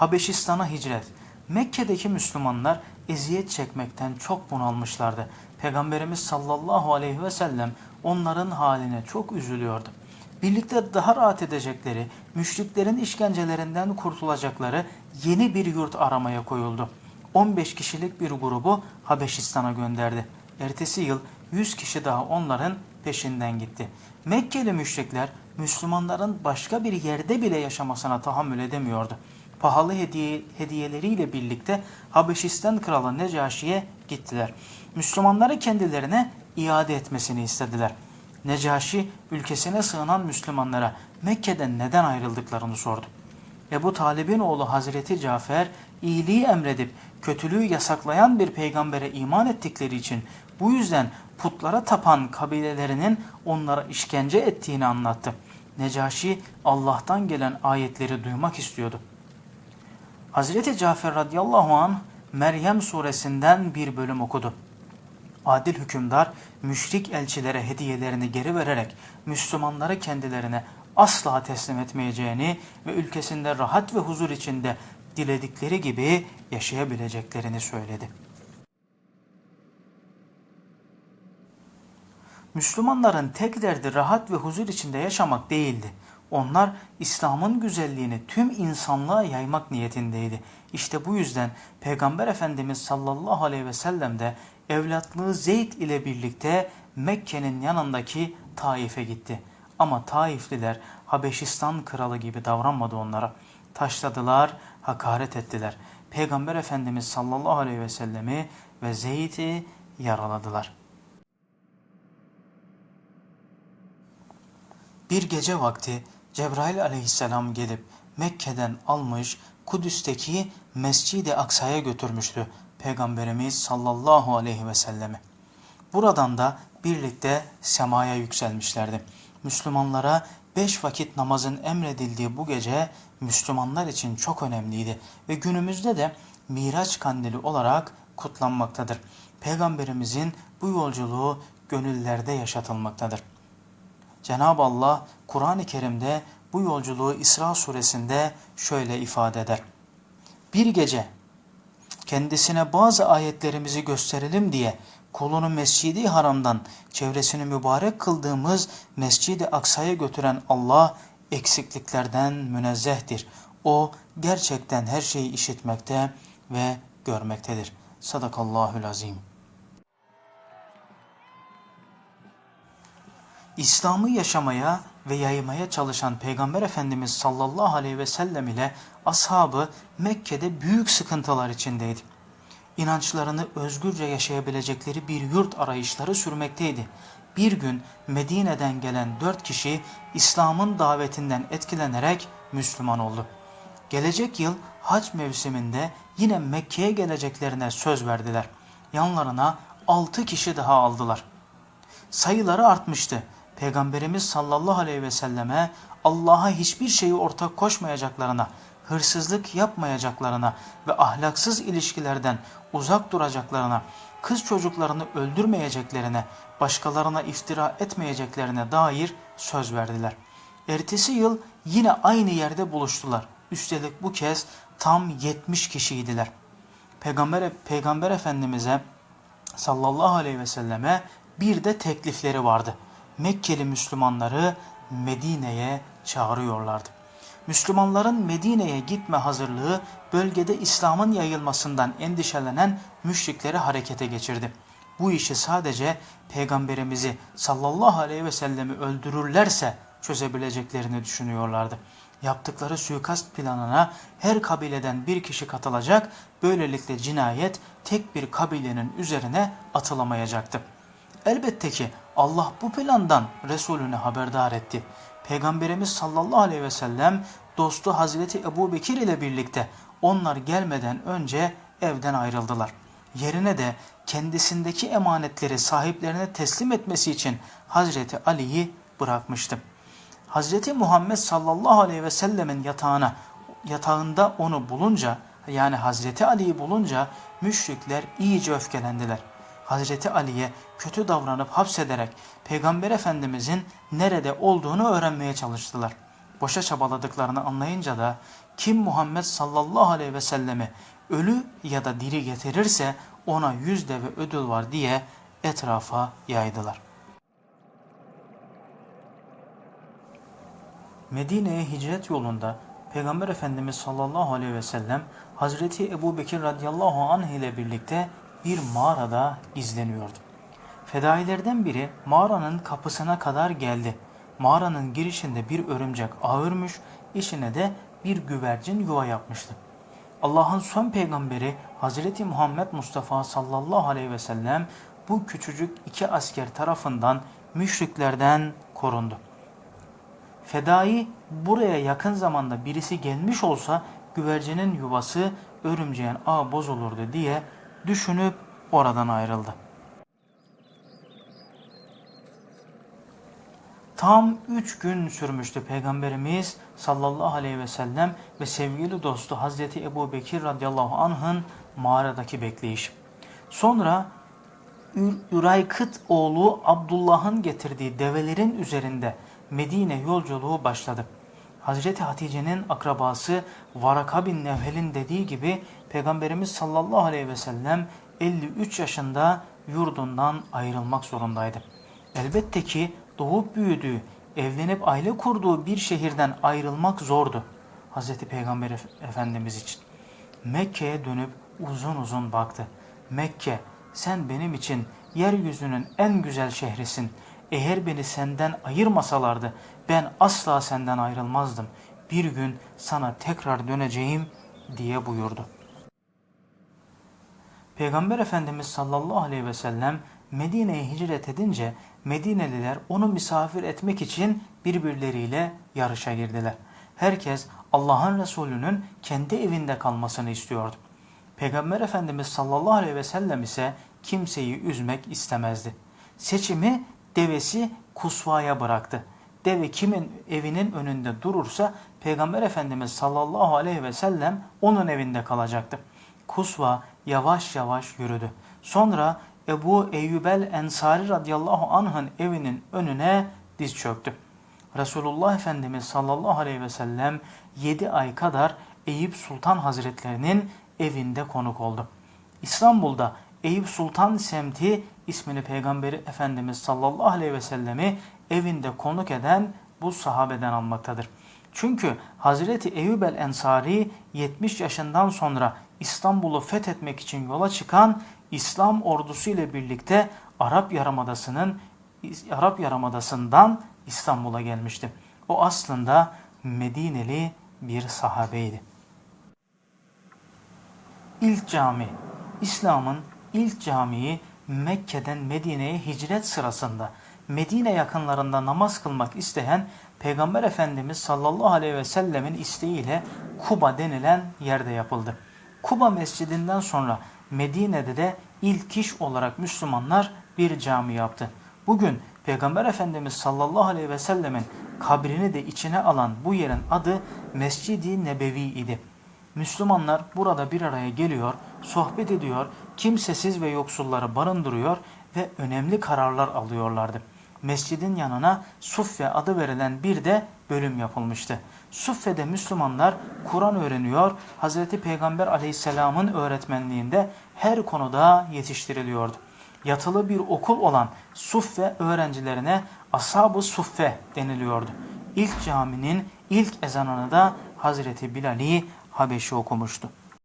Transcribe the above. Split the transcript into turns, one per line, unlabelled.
Habeşistan'a hicret. Mekke'deki Müslümanlar eziyet çekmekten çok bunalmışlardı. Peygamberimiz sallallahu aleyhi ve sellem onların haline çok üzülüyordu. Birlikte daha rahat edecekleri, müşriklerin işkencelerinden kurtulacakları yeni bir yurt aramaya koyuldu. 15 kişilik bir grubu Habeşistan'a gönderdi. Ertesi yıl 100 kişi daha onların peşinden gitti. Mekkeli müşrikler Müslümanların başka bir yerde bile yaşamasına tahammül edemiyordu. Pahalı hediye, hediyeleriyle birlikte Habeşistan kralı Necaşi'ye gittiler. Müslümanları kendilerine iade etmesini istediler. Necaşi ülkesine sığınan Müslümanlara Mekke'den neden ayrıldıklarını sordu. Ebu Talib'in oğlu Hazreti Cafer iyiliği emredip kötülüğü yasaklayan bir peygambere iman ettikleri için bu yüzden putlara tapan kabilelerinin onlara işkence ettiğini anlattı. Necaşi Allah'tan gelen ayetleri duymak istiyordu. Hazreti Cafer radıyallahu an Meryem suresinden bir bölüm okudu. Adil hükümdar müşrik elçilere hediyelerini geri vererek Müslümanları kendilerine asla teslim etmeyeceğini ve ülkesinde rahat ve huzur içinde diledikleri gibi yaşayabileceklerini söyledi. Müslümanların tek derdi rahat ve huzur içinde yaşamak değildi. Onlar İslam'ın güzelliğini tüm insanlığa yaymak niyetindeydi. İşte bu yüzden Peygamber Efendimiz sallallahu aleyhi ve sellem de evlatlığı Zeyd ile birlikte Mekke'nin yanındaki Taif'e gitti. Ama Taifliler Habeşistan kralı gibi davranmadı onlara. Taşladılar, hakaret ettiler. Peygamber Efendimiz sallallahu aleyhi ve sellemi ve Zeyd'i yaraladılar. Bir gece vakti Cebrail aleyhisselam gelip Mekke'den almış Kudüs'teki Mescid-i Aksa'ya götürmüştü Peygamberimiz sallallahu aleyhi ve sellemi. Buradan da birlikte semaya yükselmişlerdi. Müslümanlara beş vakit namazın emredildiği bu gece Müslümanlar için çok önemliydi ve günümüzde de Miraç kandili olarak kutlanmaktadır. Peygamberimizin bu yolculuğu gönüllerde yaşatılmaktadır. Cenab-ı Allah Kur'an-ı Kerim'de bu yolculuğu İsra suresinde şöyle ifade eder. Bir gece kendisine bazı ayetlerimizi gösterelim diye kulunu Mescidi Haram'dan çevresini mübarek kıldığımız Mescidi Aksa'ya götüren Allah eksikliklerden münezzehtir. O gerçekten her şeyi işitmekte ve görmektedir. Sadakallahül azim. İslam'ı yaşamaya ve yaymaya çalışan Peygamber Efendimiz sallallahu aleyhi ve sellem ile ashabı Mekke'de büyük sıkıntılar içindeydi. İnançlarını özgürce yaşayabilecekleri bir yurt arayışları sürmekteydi. Bir gün Medine'den gelen dört kişi İslam'ın davetinden etkilenerek Müslüman oldu. Gelecek yıl hac mevsiminde yine Mekke'ye geleceklerine söz verdiler. Yanlarına altı kişi daha aldılar. Sayıları artmıştı. Peygamberimiz sallallahu aleyhi ve selleme Allah'a hiçbir şeyi ortak koşmayacaklarına, hırsızlık yapmayacaklarına ve ahlaksız ilişkilerden uzak duracaklarına, kız çocuklarını öldürmeyeceklerine, başkalarına iftira etmeyeceklerine dair söz verdiler. Ertesi yıl yine aynı yerde buluştular. Üstelik bu kez tam 70 kişiydiler. Peygamber, Peygamber Efendimiz'e sallallahu aleyhi ve selleme bir de teklifleri vardı. Mekkeli Müslümanları Medine'ye çağırıyorlardı. Müslümanların Medine'ye gitme hazırlığı bölgede İslam'ın yayılmasından endişelenen müşrikleri harekete geçirdi. Bu işi sadece Peygamberimizi sallallahu aleyhi ve sellemi öldürürlerse çözebileceklerini düşünüyorlardı. Yaptıkları suikast planına her kabileden bir kişi katılacak, böylelikle cinayet tek bir kabilenin üzerine atılamayacaktı. Elbette ki Allah bu plandan Resulüne haberdar etti. Peygamberimiz sallallahu aleyhi ve sellem dostu Hazreti Ebu Bekir ile birlikte onlar gelmeden önce evden ayrıldılar. Yerine de kendisindeki emanetleri sahiplerine teslim etmesi için Hazreti Ali'yi bırakmıştı. Hazreti Muhammed sallallahu aleyhi ve sellemin yatağına yatağında onu bulunca yani Hazreti Ali'yi bulunca müşrikler iyice öfkelendiler. Hazreti Ali'ye kötü davranıp hapsederek Peygamber Efendimizin nerede olduğunu öğrenmeye çalıştılar. boşa çabaladıklarını anlayınca da kim Muhammed sallallahu aleyhi ve selleme ölü ya da diri getirirse ona yüz deve ödül var diye etrafa yaydılar. Medine'ye hicret yolunda Peygamber Efendimiz sallallahu aleyhi ve sellem Hazreti Ebu Bekir radıyallahu anh ile birlikte bir mağarada izleniyordu. Fedailerden biri mağaranın kapısına kadar geldi. Mağaranın girişinde bir örümcek ağ örmüş, içine de bir güvercin yuva yapmıştı. Allah'ın son peygamberi Hazreti Muhammed Mustafa sallallahu aleyhi ve sellem bu küçücük iki asker tarafından müşriklerden korundu. Fedai buraya yakın zamanda birisi gelmiş olsa güvercinin yuvası örümceğin ağ bozulurdu diye düşünüp oradan ayrıldı. Tam üç gün sürmüştü Peygamberimiz sallallahu aleyhi ve sellem ve sevgili dostu Hazreti Ebu Bekir radıyallahu anh'ın mağaradaki bekleyiş. Sonra Üraykıt oğlu Abdullah'ın getirdiği develerin üzerinde Medine yolculuğu başladı. Hazreti Hatice'nin akrabası Varaka bin Nevhel'in dediği gibi Peygamberimiz sallallahu aleyhi ve sellem 53 yaşında yurdundan ayrılmak zorundaydı. Elbette ki doğup büyüdüğü, evlenip aile kurduğu bir şehirden ayrılmak zordu. Hazreti Peygamber Efendimiz için. Mekke'ye dönüp uzun uzun baktı. Mekke sen benim için yeryüzünün en güzel şehrisin. Eğer beni senden ayırmasalardı ben asla senden ayrılmazdım. Bir gün sana tekrar döneceğim diye buyurdu. Peygamber Efendimiz sallallahu aleyhi ve sellem Medine'ye hicret edince Medineliler onu misafir etmek için birbirleriyle yarışa girdiler. Herkes Allah'ın Resulü'nün kendi evinde kalmasını istiyordu. Peygamber Efendimiz sallallahu aleyhi ve sellem ise kimseyi üzmek istemezdi. Seçimi devesi kusvaya bıraktı. Deve kimin evinin önünde durursa Peygamber Efendimiz sallallahu aleyhi ve sellem onun evinde kalacaktı. Kusva yavaş yavaş yürüdü. Sonra Ebu Eyyubel Ensari radıyallahu anh'ın evinin önüne diz çöktü. Resulullah Efendimiz sallallahu aleyhi ve sellem 7 ay kadar Eyüp Sultan Hazretlerinin evinde konuk oldu. İstanbul'da Eyüp Sultan semti ismini Peygamberi Efendimiz sallallahu aleyhi ve sellemi evinde konuk eden bu sahabeden almaktadır. Çünkü Hazreti Eyüp el Ensari 70 yaşından sonra İstanbul'u fethetmek için yola çıkan İslam ordusu ile birlikte Arap Yarımadası'nın Arap Yarımadası'ndan İstanbul'a gelmişti. O aslında Medineli bir sahabeydi. İlk cami, İslam'ın ilk camiyi Mekke'den Medine'ye hicret sırasında Medine yakınlarında namaz kılmak isteyen Peygamber Efendimiz sallallahu aleyhi ve sellemin isteğiyle Kuba denilen yerde yapıldı. Kuba mescidinden sonra Medine'de de ilk iş olarak Müslümanlar bir cami yaptı. Bugün Peygamber Efendimiz sallallahu aleyhi ve sellemin kabrini de içine alan bu yerin adı Mescid-i Nebevi idi. Müslümanlar burada bir araya geliyor, sohbet ediyor, kimsesiz ve yoksulları barındırıyor ve önemli kararlar alıyorlardı. Mescidin yanına Suffe adı verilen bir de bölüm yapılmıştı. Suffe'de Müslümanlar Kur'an öğreniyor, Hz. Peygamber aleyhisselamın öğretmenliğinde her konuda yetiştiriliyordu. Yatılı bir okul olan Suffe öğrencilerine Ashab-ı Suffe deniliyordu. İlk caminin ilk ezanını da Hazreti Bilal-i Habeşi okumuştu.